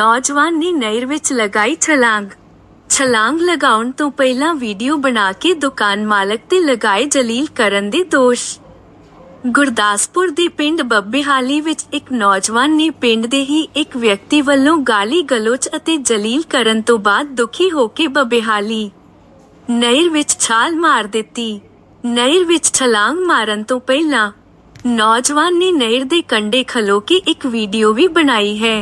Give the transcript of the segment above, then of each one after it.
ਨੌਜਵਾਨ ਨੇ ਨਹਿਰ ਵਿੱਚ ਲਗਾਈ ਛਲਾਂਗ। ਛਲਾਂਗ ਲਗਾਉਣ ਤੋਂ ਪਹਿਲਾਂ ਵੀਡੀਓ ਬਣਾ ਕੇ ਦੁਕਾਨ ਮਾਲਕ ਤੇ ਲਗਾਏ ਜਲੀਲ ਕਰਨ ਦੇ ਦੋਸ਼। ਗੁਰਦਾਸਪੁਰ ਦੇ ਪਿੰਡ ਬੱਬੇਹਾਲੀ ਵਿੱਚ ਇੱਕ ਨੌਜਵਾਨ ਨੇ ਪਿੰਡ ਦੇ ਹੀ ਇੱਕ ਵਿਅਕਤੀ ਵੱਲੋਂ ਗਾਲੀ ਗਲੋਚ ਅਤੇ ਜਲੀਲ ਕਰਨ ਤੋਂ ਬਾਅਦ ਦੁਖੀ ਹੋ ਕੇ ਬੱਬੇਹਾਲੀ ਨਹਿਰ ਵਿੱਚ ਛਾਲ ਮਾਰ ਦਿੱਤੀ। ਨਹਿਰ ਵਿੱਚ ਛਲਾਂਗ ਮਾਰਨ ਤੋਂ ਪਹਿਲਾਂ ਨੌਜਵਾਨ ਨੇ ਨਹਿਰ ਦੇ ਕੰਢੇ ਖਲੋ ਕੇ ਇੱਕ ਵੀਡੀਓ ਵੀ ਬਣਾਈ ਹੈ।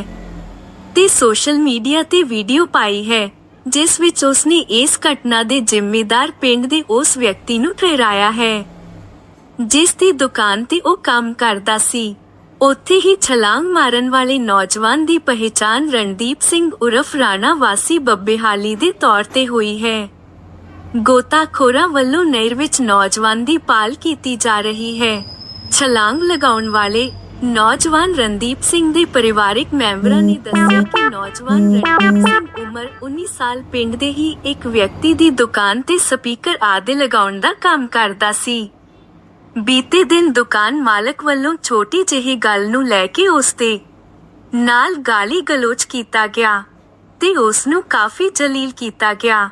ਤੇ ਸੋਸ਼ਲ ਮੀਡੀਆ ਤੇ ਵੀਡੀਓ ਪਾਈ ਹੈ, ਜਿਸ ਵਿੱਚ ਉਸਨੇ ਇਸ ਘਟਨਾ ਦੇ ਜ਼ਿੰਮੇਦਾਰ ਪਿੰਡ ਦੇ ਉਸ ਵਿਅਕਤੀ ਨੂੰ ਠਹਿਰਾਇਆ ਹੈ, ਜਿਸ ਦੀ ਦੁਕਾਨ ਤੇ ਉਹ ਕੰਮ ਕਰਦਾ ਸੀ। ਉੱਥੇ ਹੀ ਛਲਾਂਗ ਮਾਰਨ ਵਾਲੇ ਨੌਜਵਾਨ ਦੀ ਪਹਿਚਾਣ ਰਣਦੀਪ ਸਿੰਘ ਉਰਫ ਰਾਣਾ ਵਾਸੀ ਬੱਬੇਹਾਲੀ ਦੇ ਤੌਰ ਤੇ ਹੋਈ ਹੈ। ਗੋਤਾਖੋਰਾਂ ਵੱਲੋਂ ਨਹਿਰ ਵਿੱਚ ਨੌਜਵਾਨ ਦੀ ਪਾਲ ਕੀਤੀ ਜਾ ਰਹੀ ਹੈ। ਛਲਾਂਗ ਲਗਾਉਣ ਵਾਲੇ ਨੌਜਵਾਨ ਰਣਦੀਪ ਸਿੰਘ ਦੇ ਪਰਿਵਾਰਕ ਮੈਂਬਰਾਂ ਨੇ ਦੱਸਿਆ ਕਿ ਨੌਜਵਾਨ ਰਣਦੀਪ ਸਿੰਘ ਉਮਰ 19 ਸਾਲ ਪਿੰਡ ਦੇ ਹੀ ਇੱਕ ਵਿਅਕਤੀ ਦੀ ਦੁਕਾਨ ਤੇ ਸਪੀਕਰ ਆਦਿ ਲਗਾਉਣ ਦਾ ਕੰਮ ਕਰਦਾ ਸੀ। ਬੀਤੇ ਦਿਨ ਦੁਕਾਨ ਮਾਲਕ ਵੱਲੋਂ ਛੋਟੀ ਜਿਹੀ ਗੱਲ ਨੂੰ ਲੈ ਕੇ ਉਸ ਤੇ ਨਾਲ ਗਾਲੀ ਗਲੋਚ ਕੀਤਾ ਗਿਆ ਤੇ ਉਸ ਨੂੰ ਕਾਫੀ ਜਲੀਲ ਕੀਤਾ ਗਿਆ,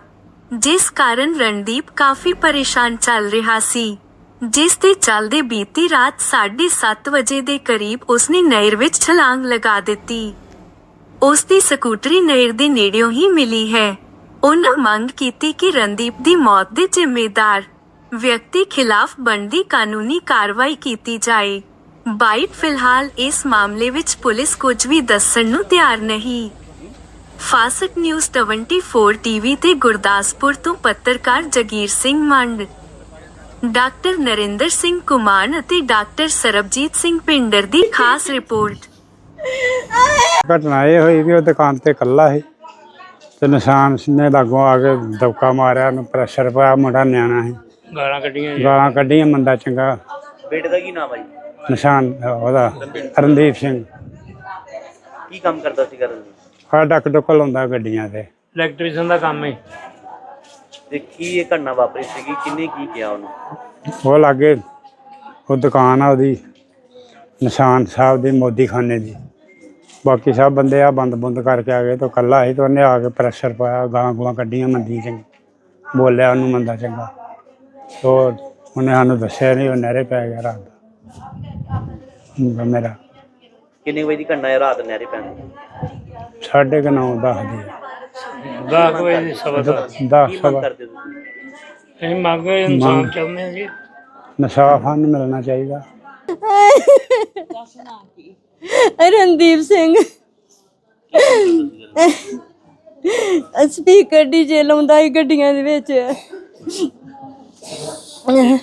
ਜਿਸ ਕਾਰਨ ਰਣਦੀਪ ਕਾਫੀ ਪਰੇਸ਼ਾਨ ਚੱਲ ਰਿਹਾ ਸੀ। ਜਿਸ ਦੇ ਚੱਲਦੇ ਬੀਤੀ ਰਾਤ 7:30 ਵਜੇ ਦੇ ਕਰੀਬ ਉਸਨੇ ਨਹਿਰ ਵਿੱਚ ਛਲਾਂਗ ਲਗਾ ਦਿੱਤੀ। ਉਸ ਦੀ ਸਕੂਟਰੀ ਨਹਿਰ ਦੇ ਨੇੜਿਓਂ ਹੀ ਮਿਲੀ ਹੈ। ਉਹਨਾਂ ਮੰਗ ਕੀਤੀ ਕਿ ਰਣਦੀਪ ਦੀ ਮੌਤ ਦੇ ਜ਼ਿੰਮੇਦਾਰ ਵਿਅਕਤੀ ਖਿਲਾਫ ਬਣਦੀ ਕਾਨੂੰਨੀ ਕਾਰਵਾਈ ਕੀਤੀ ਜਾਏ। ਬਾਈਟ, ਫਿਲਹਾਲ ਇਸ ਮਾਮਲੇ ਵਿੱਚ ਪੁਲਿਸ ਕੁਝ ਵੀ ਦੱਸਣ ਨੂੰ ਤਿਆਰ ਨਹੀਂ। ਫਾਸਟ ਨਿਊਜ਼ 24 ਟੀਵੀ ਤੇ ਗੁਰਦਾਸਪੁਰ ਤੋਂ ਪੱਤਰਕਾਰ ਜਗੀਰ ਸਿੰਘ ਮੰਡ। ਡਾਕਟਰ ਨਰਿੰਦਰ ਸਿੰਘ ਕੁਮਾਨ ਅਤੇ ਡਾਕਟਰ ਸਰਬਜੀਤ ਸਿੰਘ ਪਿੰਡਰ ਦੀ ਖਾਸ ਰਿਪੋਰਟ। ਘਟਨਾ ਇਹ ਹੋਈ ਵੀ ਉਹ ਦੁਕਾਨ ਤੇ ਇਕੱਲਾ ਸੀ ਤੇ ਨਿਸ਼ਾਨ ਨੇ ਲਾਗੋਂ ਆ ਕੇ ਦਬਕਾ ਮਾਰਿਆ ਉਹਨੂੰ ਪ੍ਰੈਸ਼ਰ ਪਾਇਆ ਮੁੰਡਾ ਨਿਆਣਾ ਸੀ। ਗਾਲਾਂ ਕੱਢੀਆਂ ਜੀ। ਗਾਲਾਂ ਕੱਢੀਆਂ ਮੰਦਾ ਚੰਗਾ। ਬੇਟੇ ਦਾ ਕੀ ਨਾਮ ਹੈ ਜੀ? ਨਿਸ਼ਾਨ ਉਹਦਾ ਰਣਦੀਪ ਸਿੰਘ। ਕੀ ਕੰਮ ਕਰਦਾ ਸੀ ਕਰਨ ਆ ਡੱਕ ਡੁੱਕ ਲਾਉਂਦਾ ਗੱਡੀਆਂ ਤੇ। ਇਲੈਕਟ੍ਰੀਸ਼ੀਅਨ ਦਾ ਕੰਮ ਹੈ ਤੇ ਕੀ ਇਹ ਘਟਨਾ ਵਾਪਰੀ ਸੀਗੀ? ਕਿੰਨੇ ਕੀ ਕਿਹਾ ਉਹਨੂੰ? ਉਹ ਲਾਗੇ ਉਹ ਦੁਕਾਨ ਆ ਉਹਦੀ ਨਿਸ਼ਾਨ ਸਾਹਿਬ ਦੀ ਮੋਦੀ ਖਾਨੇ ਦੀ। ਬਾਕੀ ਸਭ ਬੰਦੇ ਆ ਬੰਦ ਬੰਦ ਕਰਕੇ ਆ ਗਏ ਤੇ ਇਕੱਲਾ ਸੀ ਤੇ ਉਹਨੇ ਆ ਕੇ ਪ੍ਰੈਸ਼ਰ ਪਾਇਆ ਗਾਲਾਂ ਗੂਲਾਂ ਕੱਢੀਆਂ ਮੰਦੀ ਚੰਗੀ। ਬੋਲਿਆ ਉਹਨੂੰ ਮੰਦਾ ਚੰਗਾ। ਤੋ ਉਹਨੇ ਸਾਨੂੰ ਦੱਸਿਆ ਨਹੀਂ ਉਹ ਨਹਿਰੇ ਪੈ ਗਿਆ ਰਾਤ ਦਾ। ਮੇਰਾ। ਕਿੰਨੇ ਵਜੇ ਦੀ ਘਟਨਾ ਹੈ? ਰਾਤ ਨਹਿਰੇ ਪੈਣ ਦੀ। ਸਾਢੇ ਕੁ ਨੌ ਦਸ ਦੀ। 10 ਵਜੇ ਦੀ ਸਵਾ ਦਾ। ਕੀ ਮੰਗ ਸਵਾ ਕਰਦੇ ਤੁਸੀਂ? ਅਸੀਂ ਮੰਗ ਇਨਸਾਨ ਚਾਹੁੰਦੇ ਹਾਂ ਜੀ। ਨਸ਼ਾ ਫਨ ਮਿਲਣਾ ਚਾਹੀਦਾ। ਰਣਦੀਪ ਸਿੰਘ। ਸਪੀਕਰ ਡੀਜੇ ਲਾਉਂਦਾ ਸੀ ਗੱਡੀਆਂ ਦੇ ਵਿੱਚ।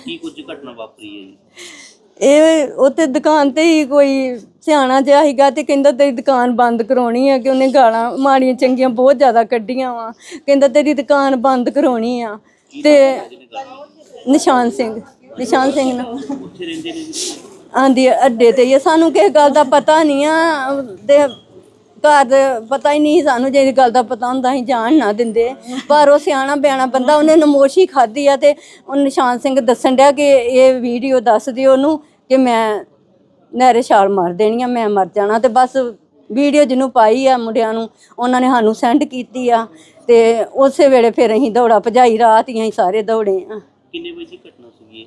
ਕੀ ਕੁਝ ਘਟਨਾ ਵਾਪਰੀ ਹੈ ਜੀ? ਇਹ ਉੱਥੇ ਦੁਕਾਨ ਤੇ ਹੀ ਕੋਈ ਸਿਆਣਾ ਜਿਹਾ ਸੀਗਾ ਤੇ ਕਹਿੰਦਾ ਤੇਰੀ ਦੁਕਾਨ ਬੰਦ ਕਰਾਉਣੀ ਆ ਕਿ ਉਹਨੇ ਗਾਲਾਂ ਮਾੜੀਆਂ ਚੰਗੀਆਂ ਬਹੁਤ ਜ਼ਿਆਦਾ ਕੱਢੀਆਂ ਵਾ। ਕਹਿੰਦਾ ਤੇਰੀ ਦੁਕਾਨ ਬੰਦ ਕਰਾਉਣੀ ਆ। ਤੇ ਨਿਸ਼ਾਨ ਸਿੰਘ ਨਿਸ਼ਾਨ ਸਿੰਘ ਨਾ। ਉੱਥੇ ਰਹਿੰਦੇ ਨੇ ਜੀ? ਆਂਦੀ ਅੱਡੇ ਤੇ ਹੀ ਆ। ਸਾਨੂੰ ਕਿਸੇ ਗੱਲ ਦਾ ਪਤਾ ਨਹੀਂ ਆ ਤੇ ਘਰ ਪਤਾ ਹੀ ਨਹੀਂ ਸਾਨੂੰ ਜੇ ਗੱਲ ਦਾ ਪਤਾ ਹੁੰਦਾ ਅਸੀਂ ਜਾਣ ਨਾ ਦਿੰਦੇ। ਪਰ ਉਹ ਸਿਆਣਾ ਬਿਆਣਾ ਬੰਦਾ ਉਹਨੇ ਨਮੋਸ਼ੀ ਖਾਧੀ ਆ ਤੇ ਉਹ ਨਿਸ਼ਾਨ ਸਿੰਘ ਦੱਸਣ ਡਿਆ ਕਿ ਇਹ ਵੀਡੀਓ ਦੱਸ ਦਿਓ ਉਹਨੂੰ ਕਿ ਮੈਂ ਨਹਿਰੇ ਛਾਲ ਮਾਰ ਦੇਣੀ ਆ, ਮੈਂ ਮਰ ਜਾਣਾ ਤੇ ਬਸ ਵੀਡੀਓ ਜਿਹਨੂੰ ਪਾਈ ਆ ਮੁੰਡਿਆਂ ਨੂੰ, ਉਹਨਾਂ ਨੇ ਸਾਨੂੰ ਸੈਂਡ ਕੀਤੀ ਆ ਤੇ ਉਸੇ ਵੇਲੇ ਫਿਰ ਅਸੀਂ ਦੌੜਾ ਭਜਾਈ, ਰਾਤ ਹੀ ਅਸੀਂ ਸਾਰੇ ਦੌੜੇ ਆ ਕਿੰਨੇ ਵਜੇ ਘਟਨਾ ਸੀਗੀ ਇਹ?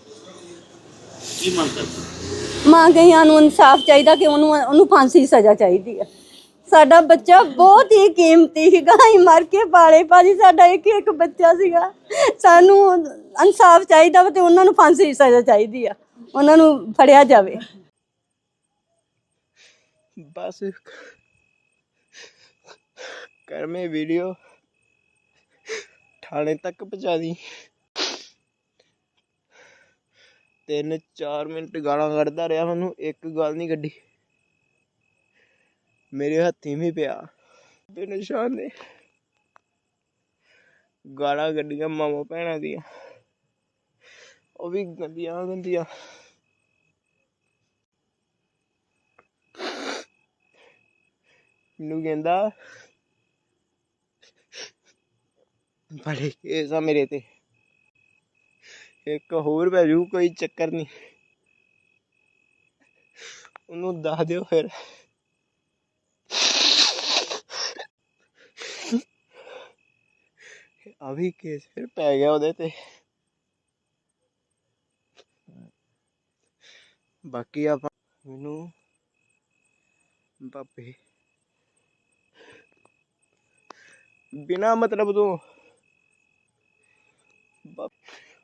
ਕੀ ਮੰਗ ਕਰਦੇ ਮਾਂ ਗਈਆਂ ਨੂੰ ਇਨਸਾਫ ਚਾਹੀਦਾ ਕਿ ਉਹਨੂੰ ਉਹਨੂੰ ਫਾਂਸੀ ਦੀ ਸਜ਼ਾ ਚਾਹੀਦੀ ਹੈ। ਸਾਡਾ ਬੱਚਾ ਬਹੁਤ ਹੀ ਕੀਮਤੀ ਸੀਗਾ। ਹੀ ਮਰ ਕੇ ਪਾਲੇ। ਭਾਜੀ ਸਾਡਾ ਇੱਕ ਇੱਕ ਬੱਚਾ ਸੀਗਾ। ਸਾਨੂੰ ਇਨਸਾਫ ਚਾਹੀਦਾ ਵਾ ਤੇ ਉਹਨਾਂ ਨੂੰ ਫਾਂਸੀ ਦੀ ਸਜ਼ਾ ਚਾਹੀਦੀ ਆ। ਉਹਨਾਂ ਨੂੰ ਫੜਿਆ ਜਾਵੇ। ਬਸ ਮੈਂ ਵੀਡੀਓ ਥਾਣੇ ਤੱਕ ਪਹੁੰਚਾ ਦੀ। ਤਿੰਨ ਚਾਰ ਮਿੰਟ ਗਾਲਾਂ ਕੱਢਦਾ ਰਿਹਾ ਮੈਨੂੰ, ਇੱਕ ਗੱਲ ਨਹੀਂ ਕੱਢੀ। ਮੇਰੇ ਹੱਥੀ ਵੀ ਪਿਆ। ਤੇ ਨਿਸ਼ਾਨ ਨੇ ਗਾਲਾਂ ਕੱਢੀਆਂ ਮਾਮਾ ਭੈਣਾਂ ਦੀਆਂ। ਉਹ ਵੀ ਗੰਦੀਆਂ ਗੰਦੀਆਂ। ਮੈਨੂੰ ਕਹਿੰਦਾ, ਬੜੇ ਕੇਸ ਆ ਮੇਰੇ ਤੇ। ਇੱਕ ਹੋਰ ਪੈ ਜੂ, ਕੋਈ ਚੱਕਰ ਨਹੀਂ ਉਹਨੂੰ ਦੱਸ ਦਿਓ ਫਿਰ। ਆ ਵੀ ਕੇਸ ਫਿਰ ਪੈ ਗਿਆ ਉਹਦੇ ਤੇ। ਬਾਕੀ ਆਪਾਂ ਮੈਨੂੰ ਬਾਪੇ ਬਿਨਾ ਮਤਲਬ ਤੋਂ।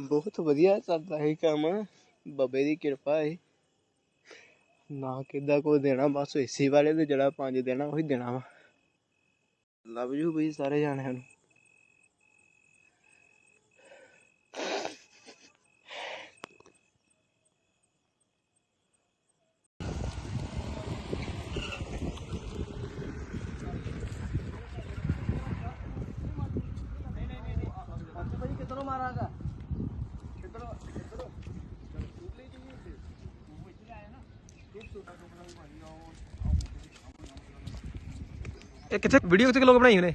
ਬਹੁਤ ਵਧੀਆ ਚੱਲਦਾ ਸੀ ਕੰਮ। ਬਾਬੇ ਦੀ ਕਿਰਪਾ ਹੈ ਨਾ ਕਿੱਦਾਂ ਕੋਈ ਦੇਣਾ, ਬਸ ਏਸੀ ਵਾਲੇ ਦੇ ਜਿਹੜਾ ਪੰਜ ਦੇਣਾ, ਉਹੀ ਦੇਣਾ ਵਾ। ਲਵ ਯੂ ਬਈ ਸਾਰੇ ਜਾਣਿਆਂ ਨੂੰ। ਇਹ ਕਿੱਥੇ? ਵੀਡੀਓ ਕਿੱਥੇ ਲੋਕ ਬਣਾਈ ਉਹਨੇ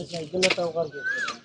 अच्छा इतना तो कर दे